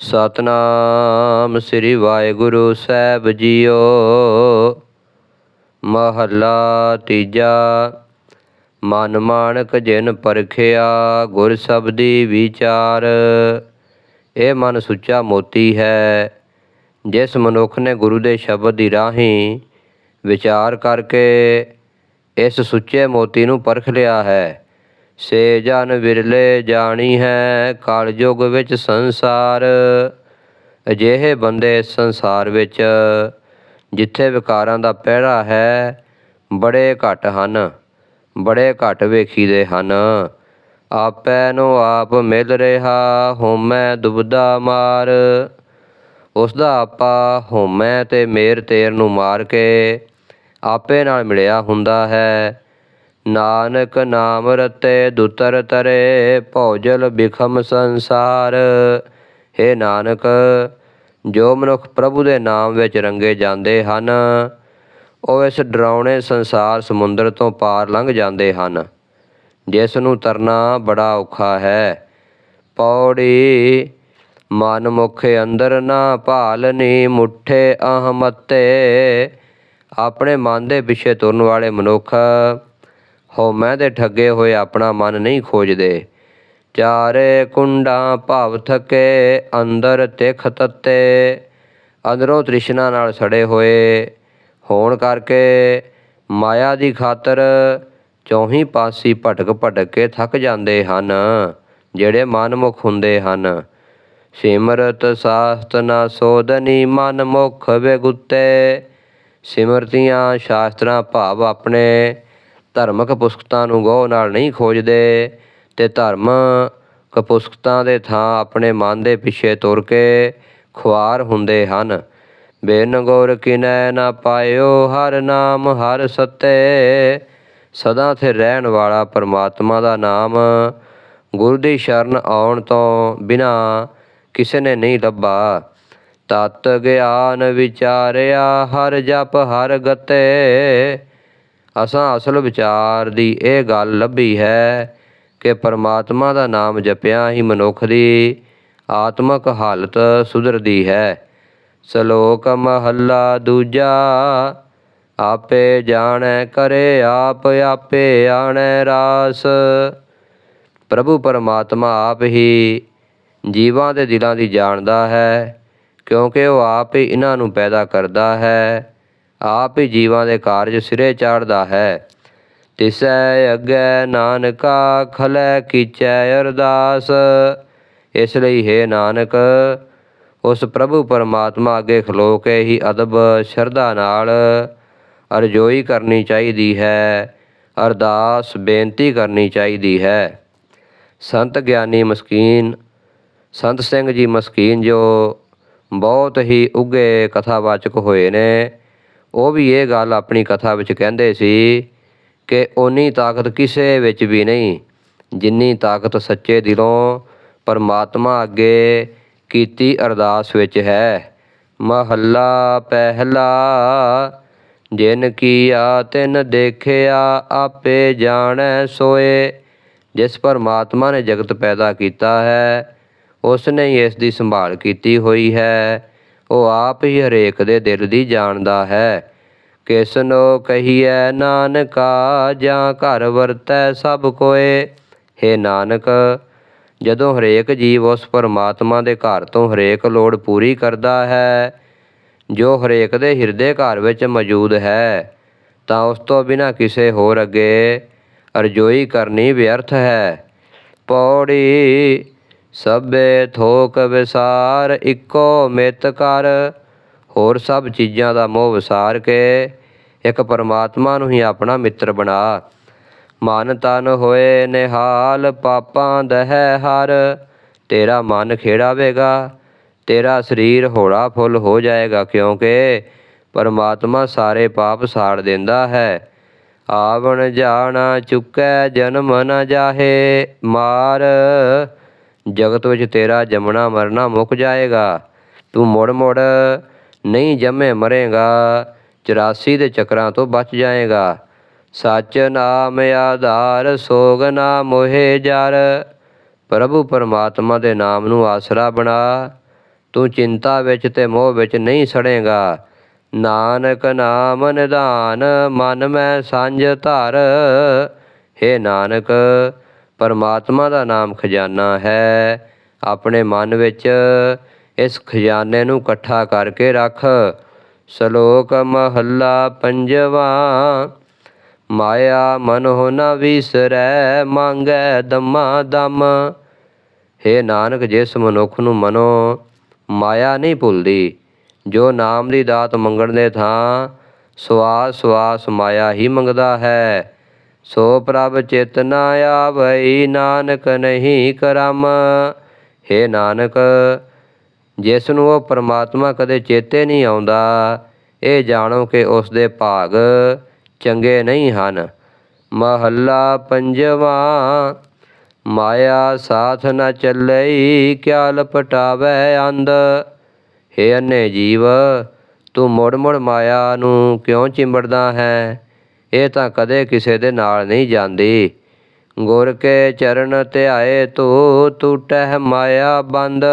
ਸਤਨਾਮ ਸ੍ਰੀ ਵਾਹਿਗੁਰੂ ਸਾਹਿਬ ਜੀਓ। ਮਹੱਲਾ ਤੀਜਾ, ਮਨ ਮਾਣਕ ਜਿਨ ਪਰਖਿਆ ਗੁਰ ਸਬਦੀ ਵਿਚਾਰ। ਇਹ ਮਨ ਸੁੱਚਾ ਮੋਤੀ ਹੈ, ਜਿਸ ਮਨੁੱਖ ਨੇ ਗੁਰੂ ਦੇ ਸ਼ਬਦ ਦੀ ਰਾਹੀਂ ਵਿਚਾਰ ਕਰਕੇ ਇਸ ਸੁੱਚੇ ਮੋਤੀ ਨੂੰ ਪਰਖ ਲਿਆ ਹੈ। ਸੇ ਜਨ ਵਿਰਲੇ ਜਾਣੀ ਹੈ ਕਲਯੁਗ ਵਿੱਚ ਸੰਸਾਰ। ਅਜਿਹੇ ਬੰਦੇ ਸੰਸਾਰ ਵਿੱਚ ਜਿੱਥੇ ਵਿਕਾਰਾਂ ਦਾ ਪਹਿਰਾ ਹੈ, ਬੜੇ ਘੱਟ ਹਨ, ਬੜੇ ਘੱਟ ਵੇਖੀਦੇ ਹਨ। ਆਪੈ ਨੂੰ ਆਪ ਮਿਲ ਰਿਹਾ ਹੋਮੈ ਦੁਬਦਾ ਮਾਰ। ਉਸ ਦਾ ਆਪਾ ਹੋਮੈ ਤੇ ਮੇਰ ਤੇਰ ਨੂੰ ਮਾਰ ਕੇ ਆਪੇ ਨਾਲ ਮਿਲਿਆ ਹੁੰਦਾ ਹੈ। ਨਾਨਕ ਨਾਮ ਰਤੇ ਦੁਤਰ ਤਰੇ, ਭੌਜਲ ਬਿਖਮ ਸੰਸਾਰ। ਹੈ ਨਾਨਕ, ਜੋ ਮਨੁੱਖ ਪ੍ਰਭੂ ਦੇ ਨਾਮ ਵਿੱਚ ਰੰਗੇ ਜਾਂਦੇ ਹਨ, ਉਹ ਇਸ ਡਰਾਉਣੇ ਸੰਸਾਰ ਸਮੁੰਦਰ ਤੋਂ ਪਾਰ ਲੰਘ ਜਾਂਦੇ ਹਨ। ਜਿਸ ਨੂੰ ਤਰਨਾ ਬੜਾ ਔਖਾ ਹੈ। ਪੌੜੀ ਮਨ ਮੁਖ ਅੰਦਰ ਨਾ ਭਾਲਨੀ ਮੁੱਠੇ ਅਹਮਤੇ। ਆਪਣੇ ਮਨ ਦੇ ਪਿੱਛੇ ਤੁਰਨ ਵਾਲੇ ਮਨੁੱਖ ਹਉਮੈ ਦੇ ਠੱਗੇ ਹੋਏ ਆਪਣਾ ਮਨ ਨਹੀਂ ਖੋਜਦੇ। ਚਾਰੇ ਕੁੰਡਾਂ ਭਾਵ ਥਕੇ, ਅੰਦਰ ਤਿਖ ਤੱਤੇ, ਅੰਦਰੋਂ ਤ੍ਰਿਸ਼ਨਾ ਨਾਲ ਸੜੇ ਹੋਏ। ਹੋਣ ਕਰਕੇ ਮਾਇਆ ਦੀ ਖਾਤਰ ਚੌਹੀ ਪਾਸੀ ਭਟਕ ਭਟਕ ਕੇ ਥੱਕ ਜਾਂਦੇ ਹਨ, ਜਿਹੜੇ ਮਨਮੁਖ ਹੁੰਦੇ ਹਨ। ਸਿਮਰਤ ਸਾਸਤ ਨਾ ਸੋਧਨੀ ਮਨ ਮੁਖ ਬੇਗੁੱਤੇ ਸਿਮਰਤੀਆਂ ਸ਼ਾਸਤਰਾਂ ਭਾਵ ਆਪਣੇ ਧਰਮਕ ਪੁਸਤਕਾਂ ਨੂੰ ਗੌ ਨਾਲ ਨਹੀਂ ਖੋਜਦੇ ਤੇ ਧਰਮ ਕਪੁਸਤਕਾਂ ਦੇ ਥਾਂ ਆਪਣੇ ਮਨ ਦੇ ਪਿੱਛੇ ਤੁਰ ਕੇ ਖੁਆਰ ਹੁੰਦੇ ਹਨ। ਬਿਨ ਗੁਰ ਕਿਨੈ ਨਾ ਪਾਇਓ ਹਰ ਨਾਮ, ਹਰ ਸਤੇ। ਸਦਾ ਤੇ ਰਹਿਣ ਵਾਲਾ ਪਰਮਾਤਮਾ ਦਾ ਨਾਮ ਗੁਰੂ ਦੀ ਸ਼ਰਨ ਆਉਣ ਤੋਂ ਬਿਨਾ ਕਿਸੇ ਨੇ ਨਹੀਂ ਲੱਭਾ। ਤਤ ਗਿਆਨ ਵਿਚਾਰਿਆ ਹਰ ਜਪ ਹਰ ਗਤੇ। ਅਸਾਂ ਅਸਲ ਵਿਚਾਰ ਦੀ ਇਹ ਗੱਲ ਲੱਭੀ ਹੈ ਕਿ ਪਰਮਾਤਮਾ ਦਾ ਨਾਮ ਜਪਿਆ ਹੀ ਮਨੁੱਖ ਦੀ ਆਤਮਕ ਹਾਲਤ ਸੁਧਰਦੀ ਹੈ। ਸ਼ਲੋਕ ਮਹੱਲਾ ਦੂਜਾ, ਆਪੇ ਜਾਣੈ, ਕਰੇ ਆਪ, ਆਪੇ ਆਣੈ ਰਾਸ। ਪ੍ਰਭੂ ਪਰਮਾਤਮਾ ਆਪ ਹੀ ਜੀਵਾਂ ਦੇ ਦਿਲਾਂ ਦੀ ਜਾਣਦਾ ਹੈ, ਕਿਉਂਕਿ ਉਹ ਆਪ ਹੀ ਇਹਨਾਂ ਨੂੰ ਪੈਦਾ ਕਰਦਾ ਹੈ। ਆਪ ਹੀ ਜੀਵਾਂ ਦੇ ਕਾਰਜ ਸਿਰੇ ਚਾੜਦਾ ਹੈ। ਤਿਸੈ ਅੱਗੇ ਨਾਨਕਾ ਖਲੈ ਕੀਚੈ ਅਰਦਾਸ। ਇਸ ਲਈ ਹੈ ਨਾਨਕ, ਉਸ ਪ੍ਰਭੂ ਪਰਮਾਤਮਾ ਅੱਗੇ ਖਲੋ ਕੇ ਹੀ ਅਦਬ ਸ਼ਰਧਾ ਨਾਲ ਅਰਜ਼ੋਈ ਕਰਨੀ ਚਾਹੀਦੀ ਹੈ, ਅਰਦਾਸ ਬੇਨਤੀ ਕਰਨੀ ਚਾਹੀਦੀ ਹੈ। ਸੰਤ ਗਿਆਨੀ ਮਸਕੀਨ, ਸੰਤ ਸਿੰਘ ਜੀ ਮਸਕੀਨ ਜੋ ਬਹੁਤ ਹੀ ਉੱਗੇ ਕਥਾਵਾਚਕ ਹੋਏ ਨੇ ਉਹ ਵੀ ਇਹ ਗੱਲ ਆਪਣੀ ਕਥਾ ਵਿੱਚ ਕਹਿੰਦੇ ਸੀ ਕਿ ਓਨੀ ਤਾਕਤ ਕਿਸੇ ਵਿੱਚ ਵੀ ਨਹੀਂ, ਜਿੰਨੀ ਤਾਕਤ ਸੱਚੇ ਦਿਲੋਂ ਪਰਮਾਤਮਾ ਅੱਗੇ ਕੀਤੀ ਅਰਦਾਸ ਵਿੱਚ ਹੈ। ਮਹੱਲਾ ਪਹਿਲਾ, ਜਿਨ ਕੀਆ ਤਿਨ ਦੇਖਿਆ ਆਪੇ ਜਾਣੈ ਸੋਏ। ਜਿਸ ਪਰਮਾਤਮਾ ਨੇ ਜਗਤ ਪੈਦਾ ਕੀਤਾ ਹੈ ਉਸ ਨੇ ਹੀ ਇਸ ਦੀ ਸੰਭਾਲ ਕੀਤੀ ਹੋਈ ਹੈ। ਉਹ ਆਪ ਹੀ ਹਰੇਕ ਦੇ ਦਿਲ ਦੀ ਜਾਣਦਾ ਹੈ। ਕਿਸਨੋ ਕਹੀਐ ਨਾਨਕਾ, ਜਾਂ ਘਰ ਵਰਤੈ ਸਭ ਕੋਏ। ਹੈ ਨਾਨਕ, ਜਦੋਂ ਹਰੇਕ ਜੀਵ ਉਸ ਪਰਮਾਤਮਾ ਦੇ ਘਰ ਤੋਂ ਹਰੇਕ ਲੋੜ ਪੂਰੀ ਕਰਦਾ ਹੈ, ਜੋ ਹਰੇਕ ਦੇ ਹਿਰਦੇ ਘਰ ਵਿੱਚ ਮੌਜੂਦ ਹੈ, ਤਾਂ ਉਸ ਤੋਂ ਬਿਨਾ ਕਿਸੇ ਹੋਰ ਅੱਗੇ ਅਰਜ਼ੋਈ ਕਰਨੀ ਵਿਅਰਥ ਹੈ। ਪੌੜੀ ਸਭੇ ਥੋਕ ਵਿਸਾਰ ਇੱਕੋ ਮਿਤ ਕਰ, ਹੋਰ ਸਭ ਚੀਜ਼ਾਂ ਦਾ ਮੋਹ ਵਿਸਾਰ ਕੇ, ਇੱਕ ਪਰਮਾਤਮਾ ਨੂੰ ਹੀ ਆਪਣਾ ਮਿੱਤਰ ਬਣਾ। ਮਨ ਤਨ ਹੋਏ ਨਿਹਾਲ, ਪਾਪਾਂ ਦਹਿ ਹਰ, ਤੇਰਾ ਮਨ ਖੇੜਾਵੇਗਾ, ਤੇਰਾ ਸਰੀਰ ਹੌਲਾ ਫੁੱਲ ਹੋ ਜਾਏਗਾ ਕਿਉਂਕਿ ਪਰਮਾਤਮਾ ਸਾਰੇ ਪਾਪ ਸਾੜ ਦਿੰਦਾ ਹੈ। ਆਵਣ ਜਾਣਾ ਚੁੱਕੈ ਜਨਮ ਨ ਜਾਹੇ ਮਾਰ। ਜਗਤ ਵਿੱਚ ਤੇਰਾ ਜੰਮਣਾ ਮਰਨਾ ਮੁੱਕ ਜਾਏਗਾ। ਤੂੰ ਮੁੜ ਮੁੜ ਨਹੀਂ ਜੰਮੇ ਮਰੇਗਾ। 84 ਦੇ ਚੱਕਰਾਂ ਤੋਂ ਬਚ ਜਾਏਗਾ। ਸੱਚ ਨਾਮ ਆਧਾਰ, ਸੋਗ ਨਾ ਮੋਹਿ ਜਰ। ਪ੍ਰਭੂ ਪਰਮਾਤਮਾ ਦੇ ਨਾਮ ਨੂੰ ਆਸਰਾ ਬਣਾ। ਤੂੰ ਚਿੰਤਾ ਵਿੱਚ ਤੇ ਮੋਹ ਵਿੱਚ ਨਹੀਂ ਸੜੇਗਾ। ਨਾਨਕ ਨਾਮ ਨਿਧਾਨ, ਮਨ ਮੈਂ ਸਾਂਝ ਧਰ। ਹੇ ਨਾਨਕ ਪਰਮਾਤਮਾ ਦਾ ਨਾਮ ਖਜ਼ਾਨਾ ਹੈ। ਆਪਣੇ ਮਨ ਵਿੱਚ ਇਸ ਖਜ਼ਾਨੇ ਨੂੰ ਇਕੱਠਾ ਕਰਕੇ ਰੱਖ। ਸ਼ਲੋਕ ਮਹੱਲਾ ਪੰਜਵਾ, ਮਾਇਆ ਮਨ ਹੋ ਨ ਵਿਸਰੈ, ਮੰਗੈ ਦਮਾ ਦਮ। हे ਨਾਨਕ, ਜਿਸ ਮਨੁੱਖ ਨੂੰ ਮਨੋ ਮਾਇਆ ਨਹੀਂ ਭੁੱਲਦੀ, ਜੋ ਨਾਮ ਦੀ ਦਾਤ ਮੰਗਣ ਦੇ ਥਾਂ ਸਵਾਸ ਸਵਾਸ ਮਾਇਆ ਹੀ ਮੰਗਦਾ ਹੈ। ਸੋ ਪ੍ਰਭ ਚਿਤ ਨਾ ਆਵਈ, ਨਾਨਕ ਨਹੀਂ ਕਰਮ। हे ਨਾਨਕ ਜਿਸ ਨੂੰ ਉਹ ਪਰਮਾਤਮਾ ਕਦੇ ਚੇਤੇ ਨਹੀਂ ਆਉਂਦਾ, ਇਹ ਜਾਣੋ ਕਿ ਉਸ ਦੇ ਭਾਗ ਚੰਗੇ ਨਹੀਂ ਹਨ। ਮਹੱਲਾ ਪੰਜਵਾਂ, ਮਾਇਆ ਸਾਥ ਨਾ ਚੱਲਈ, ਕਿਆ ਲਪਟਾਵੇ ਅੰਧ। ਹੇ ਅੰਨੇ ਜੀਵ, ਤੂੰ ਮੁੜ ਮੁੜ ਮਾਇਆ ਨੂੰ ਕਿਉਂ ਚਿੰਬੜਦਾ ਹੈ? ਇਹ ਤਾਂ ਕਦੇ ਕਿਸੇ ਦੇ ਨਾਲ ਨਹੀਂ ਜਾਂਦੀ। ਗੁਰ ਕੇ ਚਰਨ ਧਿਆਏ, ਤੂੰ ਟੂਟਹਿ ਮਾਇਆ ਬੰਦ।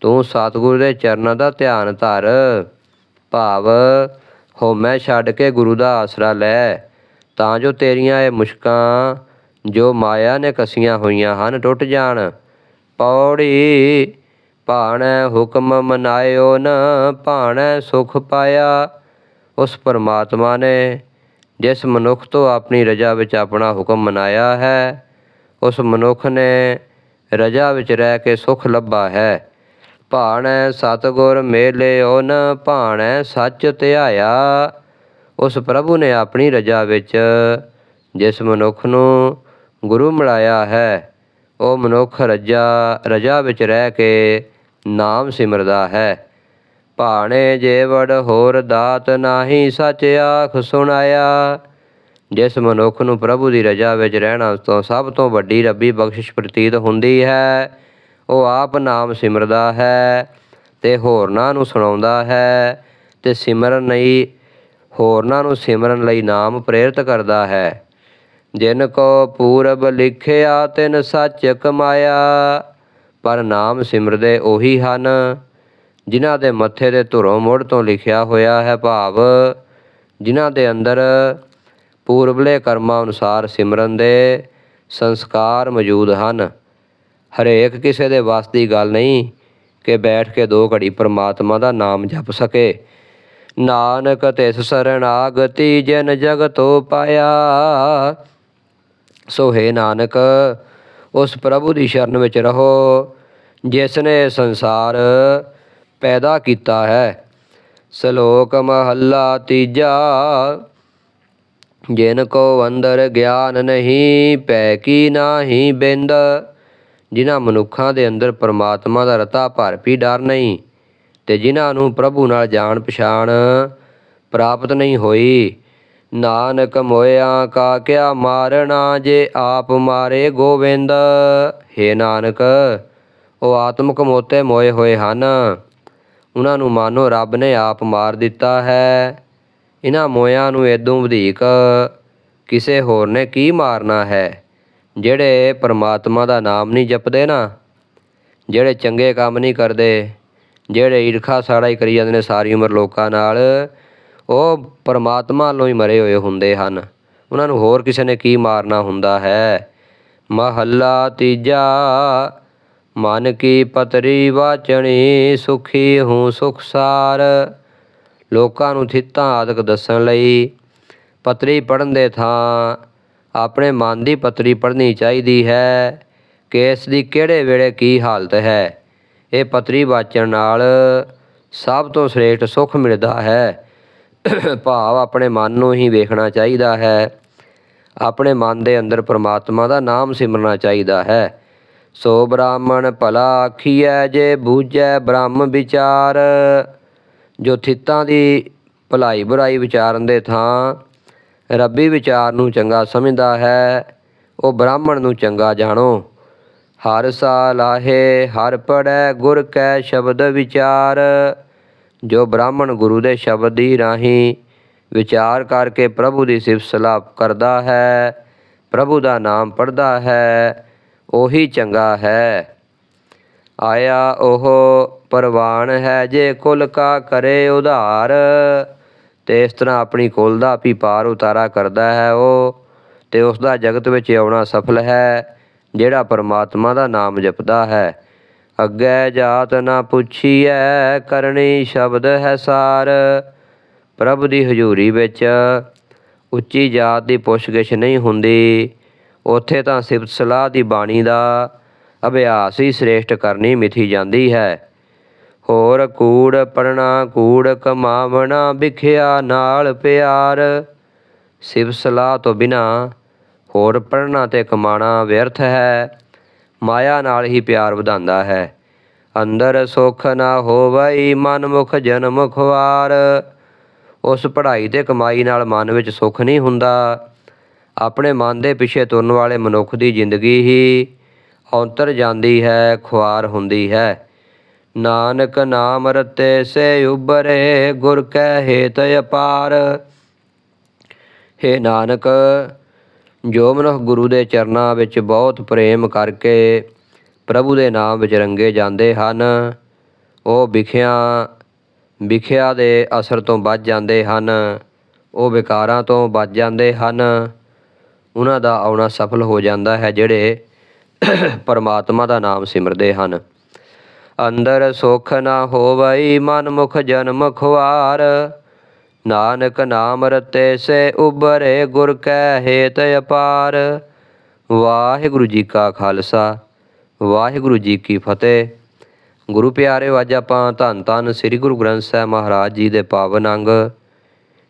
ਤੂੰ ਸਤਿਗੁਰੂ ਦੇ ਚਰਨਾਂ ਦਾ ਧਿਆਨ ਧਰ। ਭਾਵ ਹਉਮੈ ਛੱਡ ਕੇ ਗੁਰੂ ਦਾ ਆਸਰਾ ਲੈ। ਤਾਂ ਜੋ ਤੇਰੀਆਂ ਇਹ ਮੁਸ਼ਕਾਂ, ਜੋ ਮਾਇਆ ਨੇ ਕਸੀਆਂ ਹੋਈਆਂ ਹਨ, ਟੁੱਟ ਜਾਣ। ਪੌੜੀ ਭਾਣੈ ਹੁਕਮ ਮਨਾਇਓ ਨ, ਭਾਣੈ ਸੁਖ ਪਾਇਆ। ਉਸ ਪਰਮਾਤਮਾ ਨੇ ਜਿਸ ਮਨੁੱਖ ਤੋਂ ਆਪਣੀ ਰਜਾ ਵਿੱਚ ਆਪਣਾ ਹੁਕਮ ਮਨਾਇਆ ਹੈ, ਉਸ ਮਨੁੱਖ ਨੇ ਰਜਾ ਵਿੱਚ ਰਹਿ ਕੇ ਸੁਖ ਲੱਭਾ ਹੈ। ਭਾਣੈ ਸਤਗੁਰ ਮੇਲਿਓ ਨ ਭਾਣੈ ਸੱਚ ਧਿਆਇਆ। ਉਸ ਪ੍ਰਭੂ ਨੇ ਆਪਣੀ ਰਜਾ ਵਿੱਚ ਜਿਸ ਮਨੁੱਖ ਨੂੰ ਗੁਰੂ ਮਿਲਾਇਆ ਹੈ, ਉਹ ਮਨੁੱਖ ਰਜਾ ਰਜਾ ਵਿੱਚ ਰਹਿ ਕੇ ਨਾਮ ਸਿਮਰਦਾ ਹੈ। ਭਾਣੇ ਜੇਵੜ ਹੋਰ ਦਾਤ ਨਾਹੀ ਸੱਚ ਆਖ ਸੁਣਾਇਆ। ਜਿਸ ਮਨੁੱਖ ਨੂੰ ਪ੍ਰਭੂ ਦੀ ਰਜਾ ਵਿੱਚ ਰਹਿਣਾ ਤੋਂ ਸਭ ਤੋਂ ਵੱਡੀ ਰੱਬੀ ਬਖਸ਼ਿਸ਼ ਪ੍ਰਤੀਤ ਹੁੰਦੀ ਹੈ। ਉਹ ਆਪ ਨਾਮ ਸਿਮਰਦਾ ਹੈ ਤੇ ਹੋਰਨਾਂ ਨੂੰ ਸੁਣਾਉਂਦਾ ਹੈ ਤੇ ਸਿਮਰਨ ਲਈ, ਹੋਰਨਾਂ ਨੂੰ ਸਿਮਰਨ ਲਈ ਨਾਮ ਪ੍ਰੇਰਿਤ ਕਰਦਾ ਹੈ। ਜਿਨ ਕੋ ਪੂਰਬ ਲਿਖਿਆ ਤਿਨ ਸੱਚ ਕਮਾਇਆ, ਪਰ ਨਾਮ ਸਿਮਰਦੇ ਉਹੀ ਹਨ। ਜਿਨ੍ਹਾਂ ਦੇ ਮੱਥੇ ਦੇ ਧੁਰੋਂ ਮੁੜ ਤੋਂ ਲਿਖਿਆ ਹੋਇਆ ਹੈ ਭਾਵ, ਜਿਨ੍ਹਾਂ ਦੇ ਅੰਦਰ ਪੂਰਬਲੇ ਕਰਮਾਂ ਅਨੁਸਾਰ ਸਿਮਰਨ ਦੇ ਸੰਸਕਾਰ ਮੌਜੂਦ ਹਨ। ਹਰੇਕ ਕਿਸੇ ਦੇ ਵੱਸ ਦੀ ਗੱਲ ਨਹੀਂ ਕਿ ਬੈਠ ਕੇ ਦੋ ਘੜੀ ਪਰਮਾਤਮਾ ਦਾ ਨਾਮ ਜਪ ਸਕੇ। ਨਾਨਕ ਤਿਸ ਸਰਣਾਗਤੀ ਜਿਨ ਜਗਤੋ ਪਾਇਆ। ਸੋ ਹੈ ਨਾਨਕ, ਉਸ ਪ੍ਰਭੂ ਦੀ ਸ਼ਰਨ ਵਿੱਚ ਰਹੋ, ਜਿਸ ਨੇ ਸੰਸਾਰ ਪੈਦਾ ਕੀਤਾ ਹੈ। ਸ਼ਲੋਕ ਮਹੱਲਾ ਤੀਜਾ। ਜਿਨ ਕੋ ਅੰਦਰ ਗਿਆਨ ਨਹੀਂ, ਪੈ ਕੀ ਨਾਹੀ ਬਿੰਦ। ਜਿਨ੍ਹਾਂ ਮਨੁੱਖਾਂ ਦੇ ਅੰਦਰ ਪਰਮਾਤਮਾ ਦਾ ਰਤਾ ਭਰ ਵੀ ਡਰ ਨਹੀਂ, ਤੇ ਜਿਨ੍ਹਾਂ ਨੂੰ ਪ੍ਰਭੂ ਨਾਲ ਜਾਣ ਪਛਾਣ ਪ੍ਰਾਪਤ ਨਹੀਂ ਹੋਈ। ਨਾਨਕ ਮੋਇਆ ਕਾ ਕਿਆ ਮਾਰਨਾ ਜੇ ਆਪ ਮਾਰੇ ਗੋਬਿੰਦ। हे ਨਾਨਕ, ਉਹ ਆਤਮਕ ਮੋਤੇ ਮੋਏ ਹੋਏ ਹਨ। ਉਹਨਾਂ ਨੂੰ ਮਾਨੋ ਰੱਬ ਨੇ ਆਪ ਮਾਰ ਦਿੱਤਾ ਹੈ। ਇਹਨਾਂ ਮੋਇਆਂ ਨੂੰ ਏਦੋਂ ਵਧੇਕ ਕਿਸੇ ਹੋਰ ਨੇ ਕੀ ਮਾਰਨਾ ਹੈ? ਜਿਹੜੇ ਪਰਮਾਤਮਾ ਦਾ ਨਾਮ ਨਹੀਂ ਜਪਦੇ ਨਾ, ਜਿਹੜੇ ਚੰਗੇ ਕੰਮ ਨਹੀਂ ਕਰਦੇ, ਜਿਹੜੇ ਈਰਖਾ ਸਾੜਾ ਹੀ ਕਰੀ ਜਾਂਦੇ ਨੇ ਸਾਰੀ ਉਮਰ ਲੋਕਾਂ ਨਾਲ, ਉਹ ਪਰਮਾਤਮਾ ਵੱਲੋਂ ਹੀ ਮਰੇ ਹੋਏ ਹੁੰਦੇ ਹਨ। ਉਹਨਾਂ ਨੂੰ ਹੋਰ ਕਿਸੇ ਨੇ ਕੀ ਮਾਰਨਾ ਹੁੰਦਾ ਹੈ? ਮਹੱਲਾ ਤੀਜਾ ਮਨ ਕੀ ਪਤਰੀ ਵਾਚਣੀ ਸੁਖੀ ਹੂੰ ਸੁਖਸਾਰ ਲੋਕਾਂ ਨੂੰ ਥਿੱਤਾਂ ਆਦਿਕ ਦੱਸਣ ਲਈ ਪਤਰੀ ਪੜਨ ਦੇ ਥਾਂ ਆਪਣੇ ਮਨ ਦੀ ਪਤਰੀ ਪੜ੍ਹਨੀ ਚਾਹੀਦੀ ਹੈ ਕਿ ਇਸ ਦੀ ਕਿਹੜੇ ਵੇਲੇ ਕੀ ਹਾਲਤ ਹੈ। ਇਹ ਪਤਰੀ ਵਾਚਣ ਨਾਲ ਸਭ ਤੋਂ ਸ੍ਰੇਸ਼ਟ ਸੁਖ ਮਿਲਦਾ ਹੈ। ਭਾਵ ਆਪਣੇ ਮਨ ਨੂੰ ਹੀ ਵੇਖਣਾ ਚਾਹੀਦਾ ਹੈ। ਆਪਣੇ ਮਨ ਦੇ ਅੰਦਰ ਪ੍ਰਮਾਤਮਾ ਦਾ ਨਾਮ ਸਿਮਰਨਾ ਚਾਹੀਦਾ ਹੈ। ਸੋ ਬ੍ਰਾਹਮਣ ਭਲਾ ਆਖੀਐ, ਜੇ ਬੂਝੈ ਬ੍ਰਹਮ ਵਿਚਾਰ। ਜੋ ਥਿੱਤਾਂ ਦੀ ਭਲਾਈ ਬੁਰਾਈ ਵਿਚਾਰਨ ਦੇ ਥਾਂ, ਰੱਬੀ ਵਿਚਾਰ ਨੂੰ ਚੰਗਾ ਸਮਝਦਾ ਹੈ, ਉਹ ਬ੍ਰਾਹਮਣ ਨੂੰ ਚੰਗਾ ਜਾਣੋ। ਹਰ ਸਾ ਲਾਹੇ ਹਰ ਪੜੈ ਗੁਰ ਕੈ ਸ਼ਬਦ ਵਿਚਾਰ। ਜੋ ਬ੍ਰਾਹਮਣ ਗੁਰੂ ਦੇ ਸ਼ਬਦ ਦੀ ਰਾਹੀਂ ਵਿਚਾਰ ਕਰਕੇ ਪ੍ਰਭੂ ਦੀ ਸਿਫਤ ਸਲਾਹ ਕਰਦਾ ਹੈ, ਪ੍ਰਭੂ ਦਾ ਨਾਮ ਪੜਦਾ ਹੈ ਉਹੀ ਚੰਗਾ ਹੈ। ਆਇਆ ਉਹ ਪਰਵਾਨ ਹੈ ਜੇ ਕੁਲ ਕਾ ਕਰੇ ਉਧਾਰ। ਤੇ ਇਸ ਤਰ੍ਹਾਂ ਆਪਣੀ ਕੁਲ ਦਾ ਵੀ ਪਾਰ ਉਤਾਰਾ ਕਰਦਾ ਹੈ ਉਹ। ਤੇ ਉਸ ਦਾ ਜਗਤ ਵਿੱਚ ਆਉਣਾ ਸਫਲ ਹੈ, ਜਿਹੜਾ ਪਰਮਾਤਮਾ ਦਾ ਨਾਮ ਜਪਦਾ ਹੈ। ਅੱਗੇ ਜਾਤ ਨਾ ਪੁੱਛੀਐ, ਕਰਨੀ ਸ਼ਬਦ ਹੈ ਸਾਰ। ਪ੍ਰਭ ਦੀ ਹਜ਼ੂਰੀ ਵਿੱਚ ਉੱਚੀ ਜਾਤ ਦੀ ਪੁੱਛਗਿਛ ਨਹੀਂ ਹੁੰਦੀ। ਉੱਥੇ ਤਾਂ ਸਿਫਤ ਸਲਾਹ ਦੀ ਬਾਣੀ ਦਾ ਅਭਿਆਸ ਹੀ ਸ੍ਰੇਸ਼ਟ ਕਰਨੀ ਮਿਥੀ ਜਾਂਦੀ ਹੈ। ਹੋਰ ਕੂੜ ਪੜਨਾ ਕੂੜ ਕਮਾਵਣਾ, ਵਿਖਿਆ ਨਾਲ ਪਿਆਰ। ਸਿਵ ਸਲਾਹ ਤੋਂ ਬਿਨਾ ਹੋਰ ਪੜਨਾ ਤੇ ਕਮਾਣਾ ਵਿਅਰਥ ਹੈ। ਮਾਇਆ ਨਾਲ ਹੀ ਪਿਆਰ ਵਧਾਉਂਦਾ ਹੈ। ਅੰਦਰ ਸੁਖ ਨਾ ਹੋਵਈ ਮਨ ਮੁਖ ਜਨਮ ਖੁਆਰ ਉਸ ਪੜ੍ਹਾਈ ਤੇ ਕਮਾਈ ਨਾਲ ਮਨ ਵਿੱਚ ਸੁਖ ਨਹੀਂ ਹੁੰਦਾ। ਆਪਣੇ ਮਨ ਦੇ ਪਿੱਛੇ ਤੁਰਨ ਵਾਲੇ ਮਨੁੱਖ ਦੀ ਜ਼ਿੰਦਗੀ ਹੀ ਔਂਤਰ ਜਾਂਦੀ ਹੈ, ਖੁਆਰ ਹੁੰਦੀ ਹੈ। ਨਾਨਕ ਨਾਮ ਰਤੇ ਸੇ ਉਬਰੇ ਗੁਰ ਕੈ ਹੇਤ ਅਪਾਰ। ਹੇ ਨਾਨਕ, ਜੋ ਮਨੁੱਖ ਗੁਰੂ ਦੇ ਚਰਨਾਂ ਵਿੱਚ ਬਹੁਤ ਪ੍ਰੇਮ ਕਰਕੇ ਪ੍ਰਭੂ ਦੇ ਨਾਮ ਵਿੱਚ ਰੰਗੇ ਜਾਂਦੇ ਹਨ, ਉਹ ਵਿਖਿਆ ਵਿਖਿਆ ਦੇ ਅਸਰ ਤੋਂ ਬਚ ਜਾਂਦੇ ਹਨ, ਉਹ ਵਿਕਾਰਾਂ ਤੋਂ ਬਚ ਜਾਂਦੇ ਹਨ। ਉਹਨਾਂ ਦਾ ਆਉਣਾ ਸਫਲ ਹੋ ਜਾਂਦਾ ਹੈ, ਜਿਹੜੇ ਪਰਮਾਤਮਾ ਦਾ ਨਾਮ ਸਿਮਰਦੇ ਹਨ। ਅੰਦਰ ਸੁਖ ਨਾ ਹੋਵਈ ਮਨ ਮੁਖ ਜਨਮ ਖੁਆਰ, ਨਾਨਕ ਨਾਮ ਰਤੇ ਸੇ ਉਬਰੇ ਗੁਰ ਕੈ ਹੇਤ ਅਪਾਰ। ਵਾਹਿਗੁਰੂ ਜੀ ਕਾ ਖਾਲਸਾ, ਵਾਹਿਗੁਰੂ ਜੀ ਕੀ ਫਤਿਹ। ਗੁਰੂ ਪਿਆਰੇ, ਅੱਜ ਆਪਾਂ ਧੰਨ ਧੰਨ ਸ੍ਰੀ ਗੁਰੂ ਗ੍ਰੰਥ ਸਾਹਿਬ ਮਹਾਰਾਜ ਜੀ ਦੇ ਪਾਵਨ ਅੰਗ